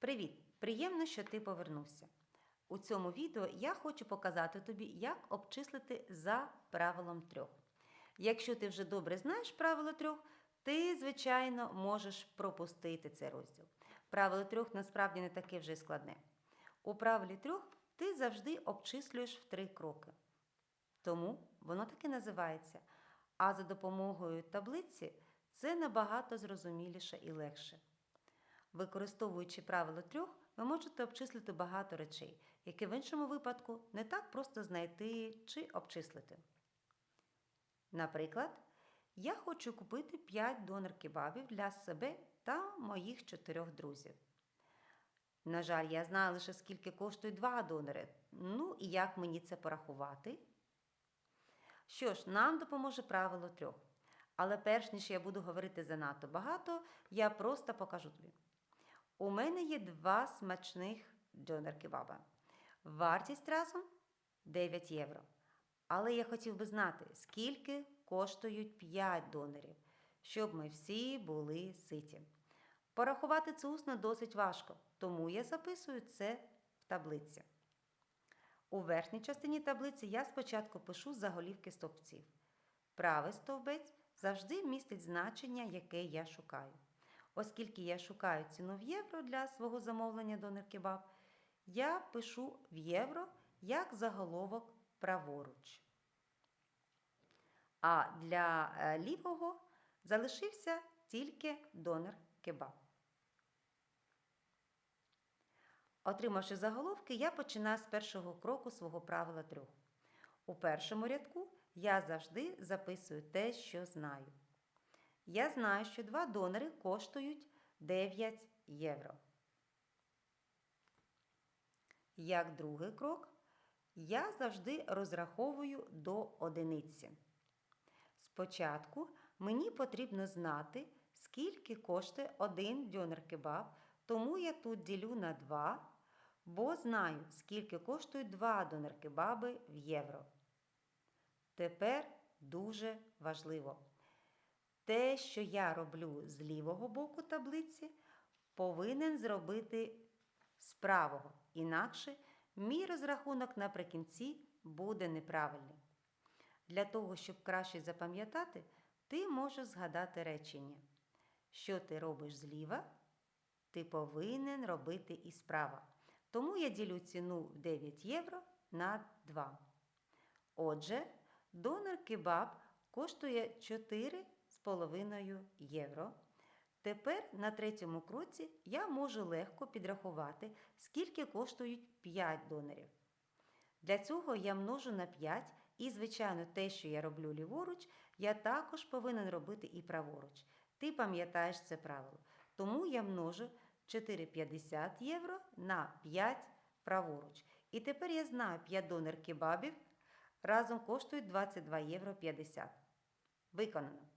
Привіт! Приємно, що ти повернувся. У цьому відео я хочу показати тобі, як обчислити за правилом трьох. Якщо ти вже добре знаєш правило трьох, ти, звичайно, можеш пропустити цей розділ. Правило трьох насправді не таке вже складне. У правилі трьох ти завжди обчислюєш в три кроки. Тому воно так називається. А за допомогою таблиці це набагато зрозуміліше і легше. Використовуючи правило трьох, ви можете обчислити багато речей, які в іншому випадку не так просто знайти чи обчислити. Наприклад, я хочу купити 5 донор кебабів для себе та моїх чотирьох друзів. На жаль, я знаю лише скільки коштують два донори. Ну і як мені це порахувати? Що ж, нам допоможе правило трьох. Але перш ніж я буду говорити занадто багато, я просто покажу тобі. У мене є два смачних донор кебаба. Вартість разом 9 євро. Але я хотів би знати, скільки коштують 5 донорів, щоб ми всі були ситі. Порахувати це усно досить важко, тому я записую це в таблиці. У верхній частині таблиці я спочатку пишу заголівки стовпців. Правий стовбець завжди містить значення, яке я шукаю. Оскільки я шукаю ціну в євро для свого замовлення донор кебаб, я пишу в євро як заголовок праворуч. А для е, лівого залишився тільки донор кебаб. Отримавши заголовки, я починаю з першого кроку свого правила трьох. У першому рядку я завжди записую те, що знаю. Я знаю, що два донори коштують 9 євро. Як другий крок, я завжди розраховую до одиниці. Спочатку мені потрібно знати, скільки коштує один дьонер кебаб, тому я тут ділю на 2, бо знаю, скільки коштують 2 донер кебаби в євро. Тепер дуже важливо. Те, що я роблю з лівого боку таблиці, повинен зробити з правого. Інакше мій розрахунок наприкінці буде неправильний. Для того, щоб краще запам'ятати, ти можеш згадати речення. Що ти робиш зліва, ти повинен робити і справа. Тому я ділю ціну в 9 євро на 2. Отже, донор кебаб коштує 4,5 євро. Тепер на третьому кроці я можу легко підрахувати, скільки коштують 5 донорів. Для цього я множу на 5 і, звичайно, те, що я роблю ліворуч, я також повинен робити і праворуч. Ти пам'ятаєш це правило. Тому я множу 4,50 євро на 5 праворуч. І тепер я знаю, 5 донор кебабів разом коштують 22 євро 50. Виконано.